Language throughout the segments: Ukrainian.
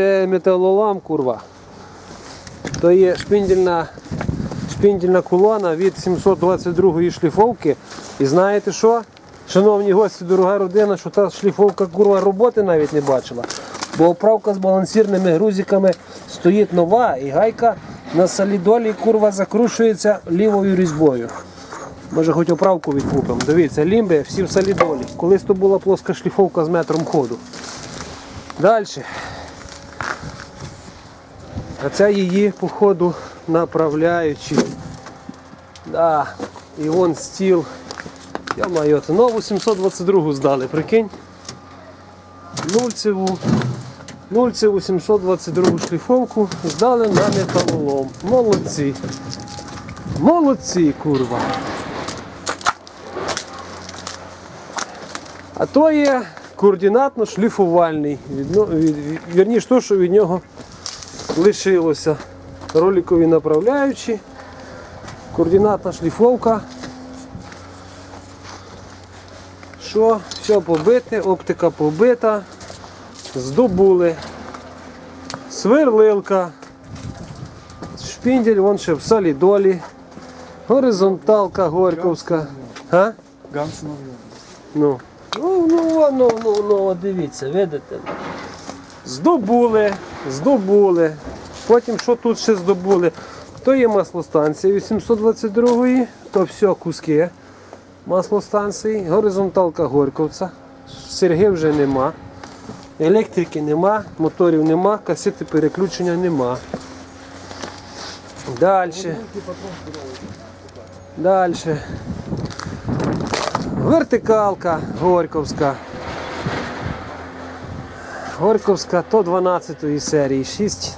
Це металолом, курва. То є шпіндільна, шпіндільна колона від 722-ї шліфовки. І знаєте що? Шановні гості, дорога родина, що та шліфовка курва роботи навіть не бачила. Бо оправка з балансірними грузиками стоїть нова і гайка на солідолі курва закрушується лівою різьбою. Може хоч оправку відкупимо. Дивіться, лімби всі в солідолі. Колись то була плоска шліфовка з метром ходу. Далі. А це її, походу, направляючи. Да. І вон стіл. Я маю нову 722 здали, прикинь. Нульцеву. Нульцеву 722 шліфовку здали на металолом. Молодці. Молодці, курва. А то є координатно-шліфувальний. Вірніше, то, що від нього лишилося. Роликові направляючі, координатна шліфовка. Що, все побите, оптика побита, здобули, сверлилка, шпіндель, вон ще в солідолі, горизонталка горьковська. А? Ганс Ну, ну, ну, ну, ну, ну, дивіться, видите? Здобули, здобули. Потім що тут ще здобули? То є маслостанція 822-ї, то все куски маслостанції, горизонталка Горьковця. Серги вже нема. Електрики нема, моторів нема, касети переключення нема. Далі. Далі. Вертикалка Горьковська. Горьковська то 12 серії 6.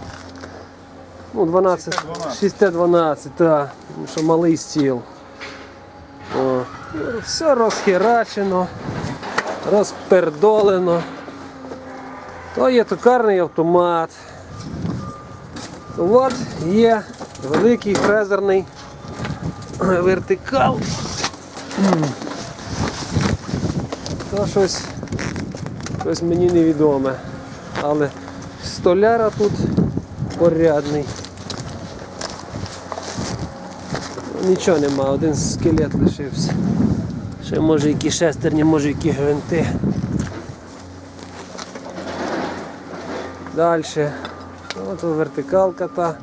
Ну, 12, 6Т12, так. Що малий стіл. О. Все розхерачено, розпердолено. То є токарний автомат. От є великий фрезерний вертикал. То щось, щось мені невідоме. Але столяра тут порядний. Нічого нема, один скелет лишився. Ще може які шестерні, може які гвинти. Далі. Ось вертикалка та.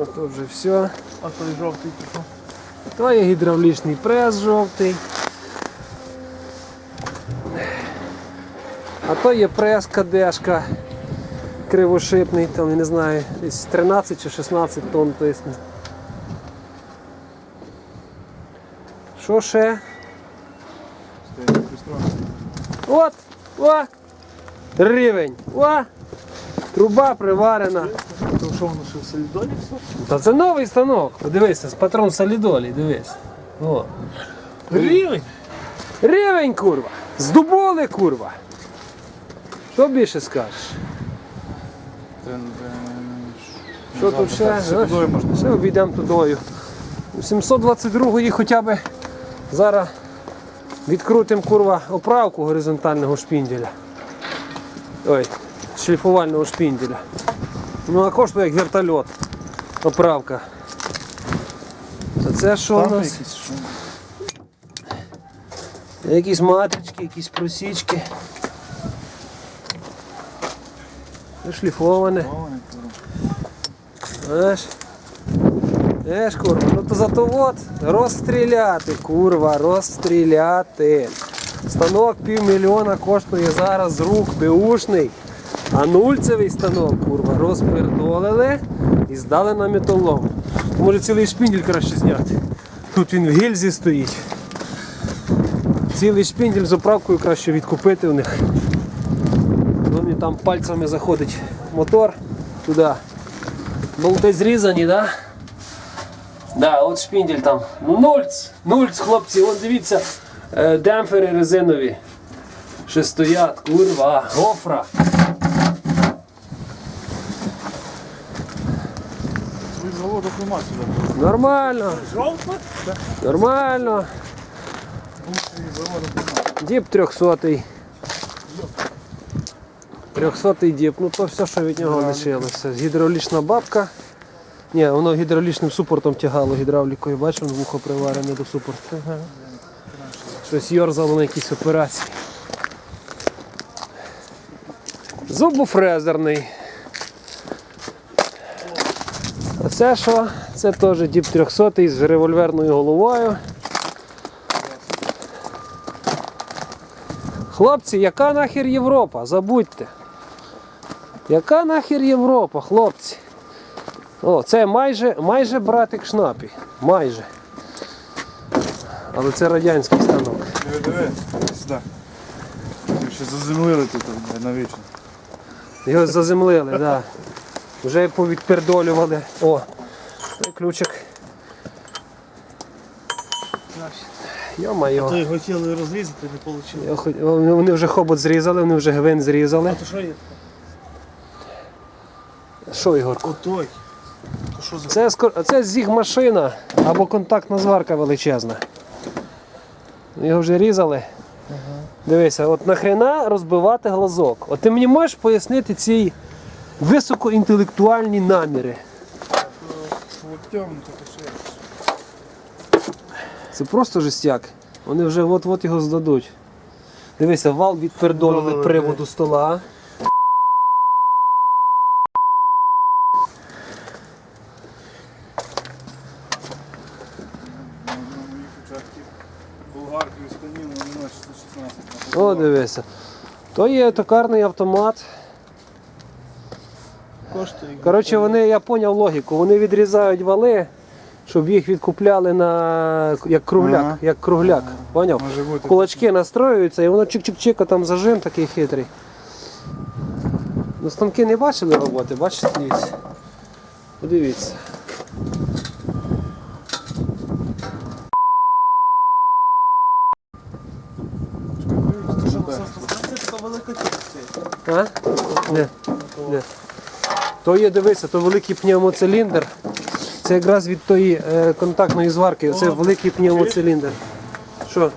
Ось тут вже все. А той жовтий пішов. То є гідравлічний прес жовтий. А то є прес кадешка кривошипний, там, я не знаю, десь 13 чи 16 тонн тисне. Що ще? От! О! Рівень! О! Труба приварена. То що воно ще в солідолі все? Та це новий станок. Подивися, з патрон солідолі, дивись. О. Рівень! Рівень, курва! Здобули, курва! Що більше скажеш? Що тут ще? Ще обійдемо тудою. 722-ї хоча б зараз відкрутимо курва оправку горизонтального шпінделя. Ой, шліфувального шпінделя. Ну а коштує як вертольот. Оправка. То це що у нас? якісь матрички, якісь просічки. Шліфоване. Знаєш? Знаєш, курва, ну то зато от розстріляти, курва, розстріляти. Станок півмільйона коштує зараз з рук беушний. А нульцевий станок, курва, розпердолили і здали на металолом. Може цілий шпіндель краще зняти. Тут він в гільзі стоїть. Цілий шпіндель з оправкою краще відкупити у них. Там пальцями заходить мотор туди. Болти зрізані, да? Да, от шпіндель там. Ну нульц, нульц, хлопці, от дивіться, е, демпфери резинові. Ще стоять, курва, гофра. Нормально, нормально. Діп 300. 300 діп, ну то все, що від нього лишилося. Гідравлічна бабка. Ні, воно гідравлічним супортом тягало гідравлікою, бачиш, воно вухо приварене до супорту. Щось йорзало на якісь операції. Зубофрезерний. А це що? Це теж діп 300 з револьверною головою. Хлопці, яка нахер Європа? Забудьте. Яка нахер Європа, хлопці? О, це майже, майже братик Шнапі. Майже. Але це радянський станок. Диви, диви, сюди. Ще заземлили тут блядь, навічно. Його заземлили, так. Да. Вже повідпердолювали. О, той ключик. Йо-майо. То його хотіли розрізати, не вийшло. Вони вже хобот зрізали, вони вже гвинт зрізали. то що є? Що, Ігор? Отой. Що за Це, скор- це зіг машина або контактна зварка величезна. Його вже різали. Дивися, от нахрена розбивати глазок. От ти мені можеш пояснити ці високоінтелектуальні наміри. Це просто жестяк. Вони вже от-от його здадуть. Дивися, вал відпердолили Долили, приводу стола. О, дивися. То є токарний автомат. Коротше, вони, я зрозумів логіку. Вони відрізають вали, щоб їх відкупляли на як кругляк. Ага. Як кругляк. Поняв? Може бути. Кулачки настроюються і воно чик-чик-чик, а там зажим такий хитрий. Ну, станки не бачили роботи, бачите. Подивіться. Це що, це така велика тісця. А? Не. Не. То є, дивися, то великий пневмоциліндр. Це якраз від тої е, контактної зварки. Це великий пневмоциліндр. Що?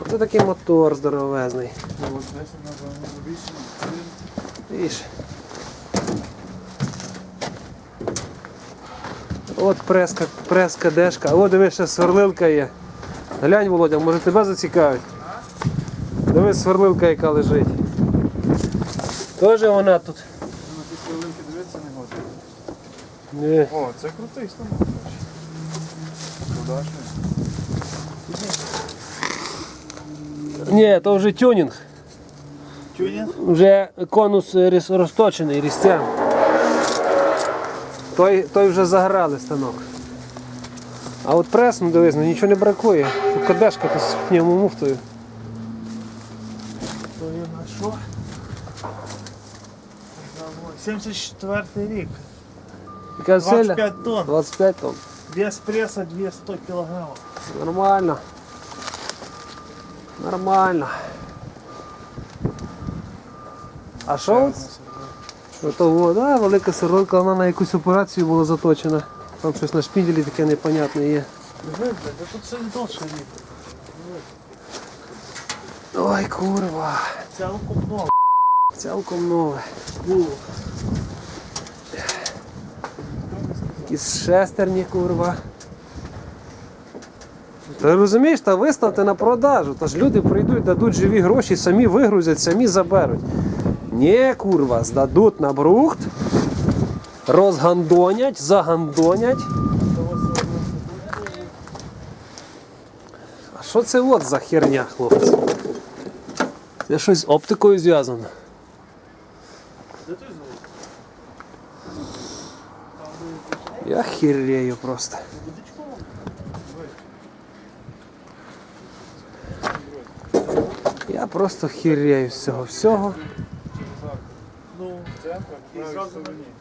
Оце такий мотор здоровезний. Ось 10 напевно, більше. Видиш? От преска, преска, дешка. О, дивись, ще сверлилка є. Глянь, Володя, може тебе зацікавить? Дивись, сверлилка, яка лежить. Тоже вона тут. На ті сверлинки дивитися не можна. Ні. О, це крутий станок. Ні, то вже тюнінг. Тюнінг? Вже конус е, різ- розточений різцем. Той, той вже заграли станок. А от прес, ну дивись, ну нічого не бракує. Кадешка тут з пневмомуфтою. То є на що? Завод. 74 рік. Яка 25 тонн. 25 тонн. Вес пресса 200 килограмм. Нормально. Нормально. А що? Ото, о, да, велика сиронка, вона на якусь операцію була заточена. Там щось на шпінделі таке непонятне є. Диви, да тут не довше. Ой, курва. Цілку много. Цілком нове. Якісь шестерні, курва. Ти розумієш, та виставте на продажу. Та ж люди прийдуть, дадуть живі гроші, самі вигрузять, самі заберуть. Ні, курва, здадуть на брухт, розгандонять, загандонять. А що це от за херня, хлопці? Це щось з оптикою зв'язано. Де той завод? Я хірею просто. Я просто хірею з цього всього.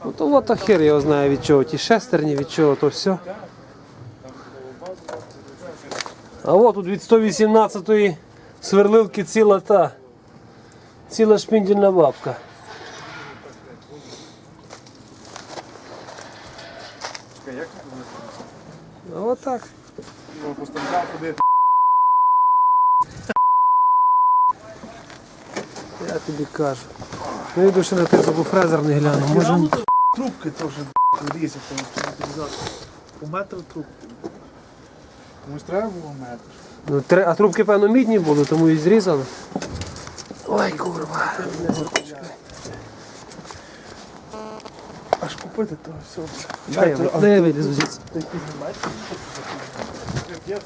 Ну, то от хер його знає від чого. Ті шестерні, від чого, то все. А от тут від 118-ї сверлилки ціла та. Ціла шпіндільна бабка. Чекай, як тут ходити. Я тобі кажу. Ну йду ще на те фрезер не гляну. Може. Трубки теж різати, по метру трубки. Комусь треба було метр. Ну, а трубки, певно, мідні були, тому і зрізали. Ой, курва. Купити то все. Чекай, я а не ти- вилізу звідси. Я.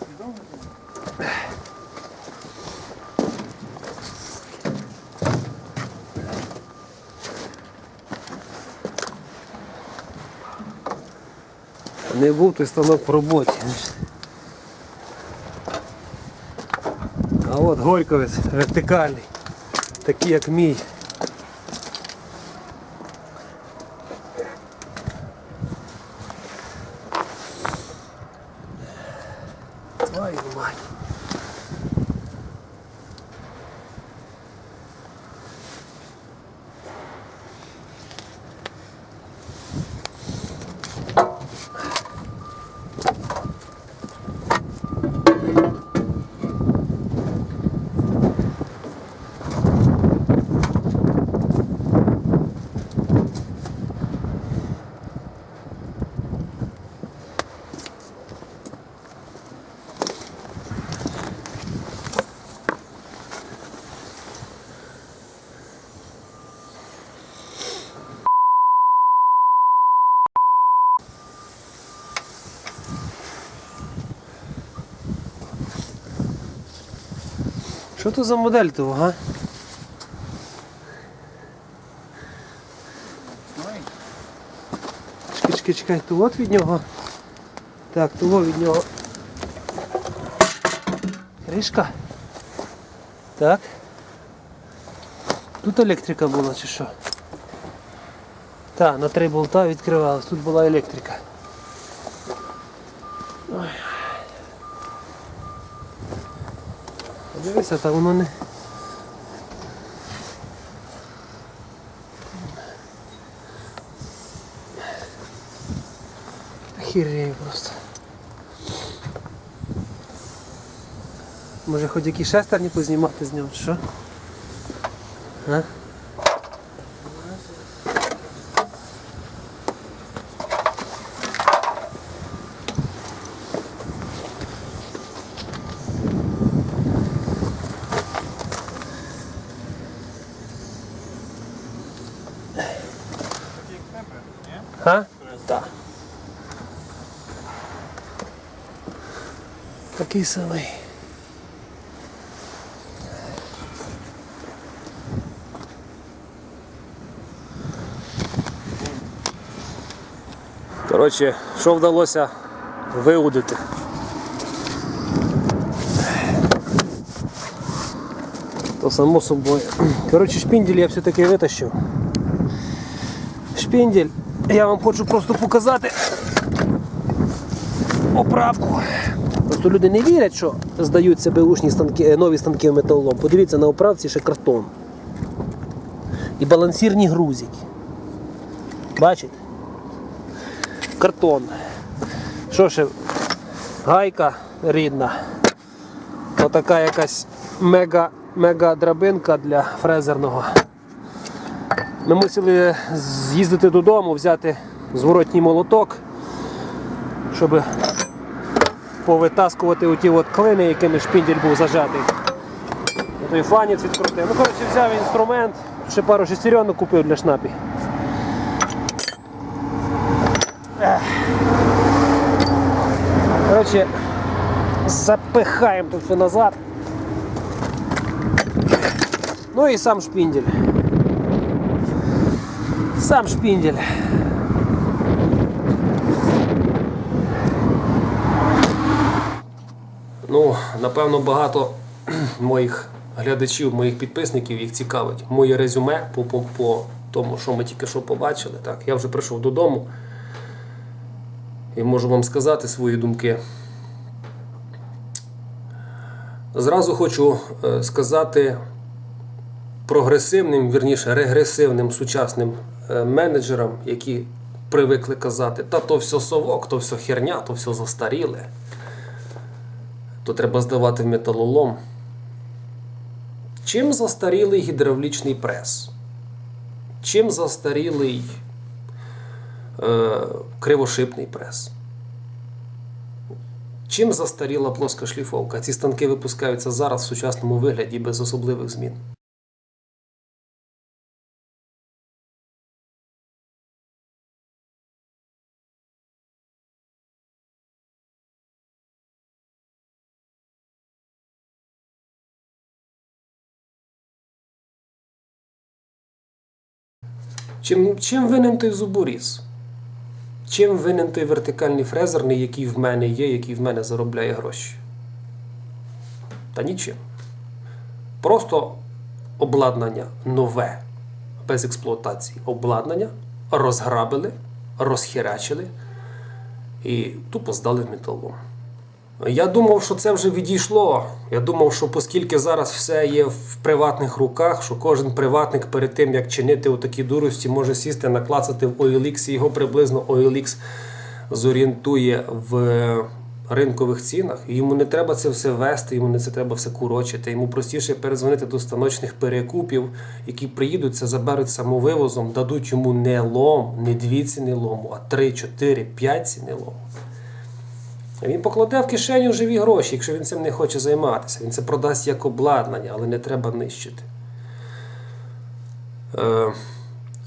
Не був той станок в роботі. А от горьковець вертикальний, такий як мій. Твою Що то за модель того, га? Чекай, чекай, чекай, то от від нього. Так, того від нього. Кришка. Так. Тут електрика була чи що? Так, на три болта відкривалась, тут була електрика. Дивися, та воно не. Хірею просто. Може хоч які шестерні познімати з нього, чи що? А? Так. Такий самий. Коротше, що вдалося виудити? То само собою. Коротше, шпіндель я все-таки витащив. Шпіндель я вам хочу просто показати оправку. Просто люди не вірять, що здають себе ушні станки, е, нові станки в металолом. Подивіться на оправці ще картон. І балансірні грузики. Бачите? Картон. Що ще? Гайка рідна. Отака якась мега, мега драбинка для фрезерного. Ми мусили з'їздити додому, взяти зворотній молоток, щоб повитаскувати оті от клини, якими шпіндель був зажатий. Той фанець відкрутив. Ну, коротше, взяв інструмент, ще пару шестеренок купив для шнапі. Коротше, запихаємо тут все назад. Ну і сам шпіндель. Сам шпіндель. Ну, напевно, багато моїх глядачів, моїх підписників їх цікавить моє резюме по, по, по тому, що ми тільки що побачили. Так, я вже прийшов додому і можу вам сказати свої думки. Зразу хочу е, сказати прогресивним, вірніше, регресивним сучасним е, менеджерам, які привикли казати, та то все совок, то все херня, то все застаріле, то треба здавати в металолом. Чим застарілий гідравлічний прес? Чим застарілий е, кривошипний прес? Чим застаріла плоска шліфовка? Ці станки випускаються зараз в сучасному вигляді без особливих змін. Чим, чим винен той зуборіз? Чим винен той вертикальний фрезерний, який в мене є, який в мене заробляє гроші? Та нічим. Просто обладнання нове, без експлуатації. Обладнання розграбили, розхерачили і тупо здали в металолом. Я думав, що це вже відійшло. Я думав, що оскільки зараз все є в приватних руках, що кожен приватник перед тим, як чинити отакі дурості, може сісти, наклацати в OLX, і його приблизно OLX зорієнтує в ринкових цінах. Йому не треба це все вести, йому не це треба все курочити. Йому простіше перезвонити до станочних перекупів, які приїдуть, це заберуть самовивозом, дадуть йому не лом, не дві ціни лому, а три, чотири, п'ять ціни лому. Він покладе в кишеню живі гроші, якщо він цим не хоче займатися. Він це продасть як обладнання, але не треба нищити. Е,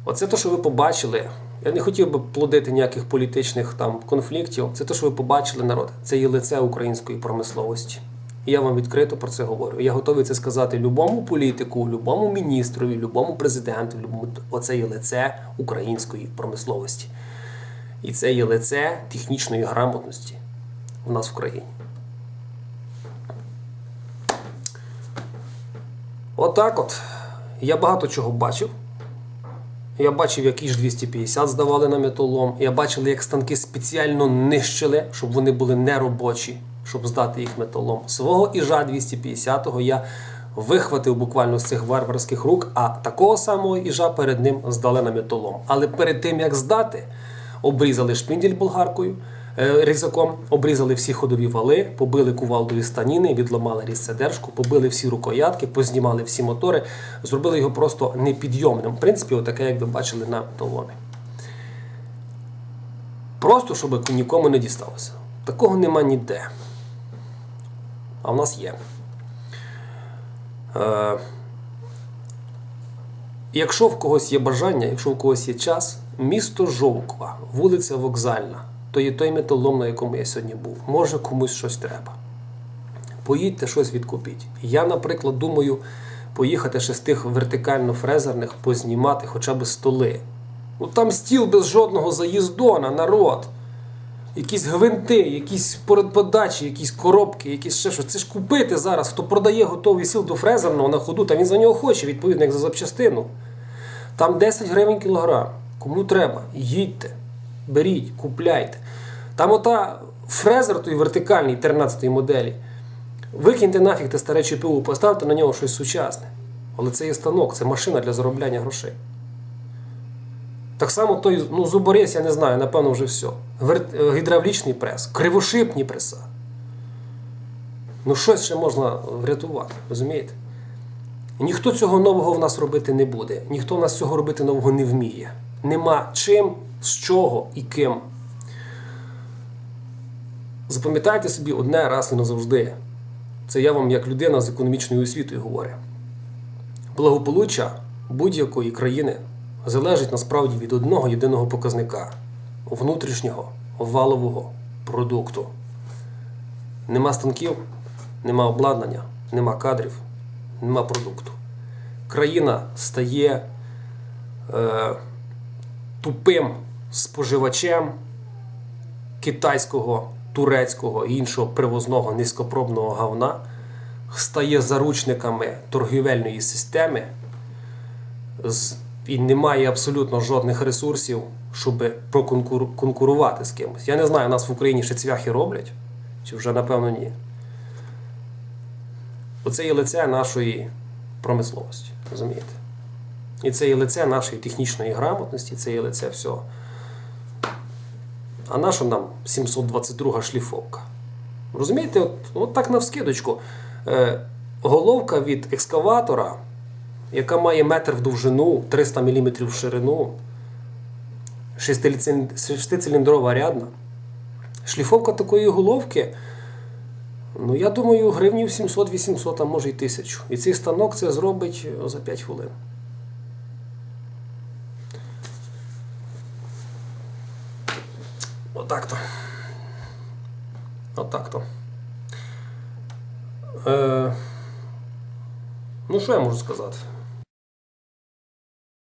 оце те, що ви побачили. Я не хотів би плодити ніяких політичних там конфліктів. Це те, що ви побачили, народ. Це є лице української промисловості. І я вам відкрито про це говорю. Я готовий це сказати любому політику, любому міністрові, любому президенту, любому... оце є лице української промисловості. І це є лице технічної грамотності у нас в країні. Отак от. Я багато чого бачив. Я бачив, які ж 250 здавали на металолом. Я бачив, як станки спеціально нищили, щоб вони були неробочі, щоб здати їх металолом. Свого іжа 250-го я вихватив буквально з цих варварських рук, а такого самого іжа перед ним здали на металолом. Але перед тим як здати, обрізали шпіндель болгаркою, різаком, обрізали всі ходові вали, побили кувалдові станіни, відламали різцедержку, побили всі рукоятки, познімали всі мотори, зробили його просто непідйомним. В принципі, отаке, як ви бачили на металоломі. Просто, щоб нікому не дісталося. Такого нема ніде. А в нас є. Е, Якщо в когось є бажання, якщо в когось є час, місто Жовква, вулиця Вокзальна, то є той металолом, на якому я сьогодні був. Може комусь щось треба. Поїдьте щось відкупіть. Я, наприклад, думаю поїхати ще з тих вертикально-фрезерних, познімати хоча б столи. Ну там стіл без жодного заїздона, народ. Якісь гвинти, якісь подачі, якісь коробки, якісь ще щось. Це ж купити зараз. Хто продає готовий сіл до фрезерного на ходу, та він за нього хоче, відповідно, як за запчастину. Там 10 гривень кілограм. Кому треба, їдьте, беріть, купляйте. Там ота фрезер той вертикальний 13-ї моделі. Викиньте нафіг те старе ЧПУ, поставте на нього щось сучасне. Але це є станок, це машина для заробляння грошей. Так само той ну, зуборез, я не знаю, напевно, вже все. Е, Гідравлічний прес, кривошипні преса. Ну, щось ще можна врятувати, розумієте? Ніхто цього нового в нас робити не буде. Ніхто в нас цього робити нового не вміє. Нема чим, з чого і ким. Запам'ятайте собі одне раз і назавжди. Це я вам як людина з економічною освітою говорю. Благополуччя будь-якої країни залежить насправді від одного єдиного показника внутрішнього валового продукту. Нема станків, нема обладнання, нема кадрів, нема продукту. Країна стає е, тупим споживачем китайського, турецького і іншого привозного низькопробного говна, стає заручниками торгівельної системи і не має абсолютно жодних ресурсів, щоб проконкурувати з кимось. Я не знаю, нас в Україні ще цвяхи роблять, чи вже напевно ні. Оце є лице нашої промисловості, розумієте? І це є лице нашої технічної грамотності, це є лице всього. А наша нам 722 шліфовка? Розумієте, от, от так навскидочку. Е, головка від екскаватора, яка має метр в довжину, 300 мм в ширину, шестицилін- шестициліндрова рядна. Шліфовка такої головки, ну я думаю, гривнів 700-800, а може й 1000. І цей станок це зробить за 5 хвилин. Отак-то. Отак-то. Е, ну, що я можу сказати?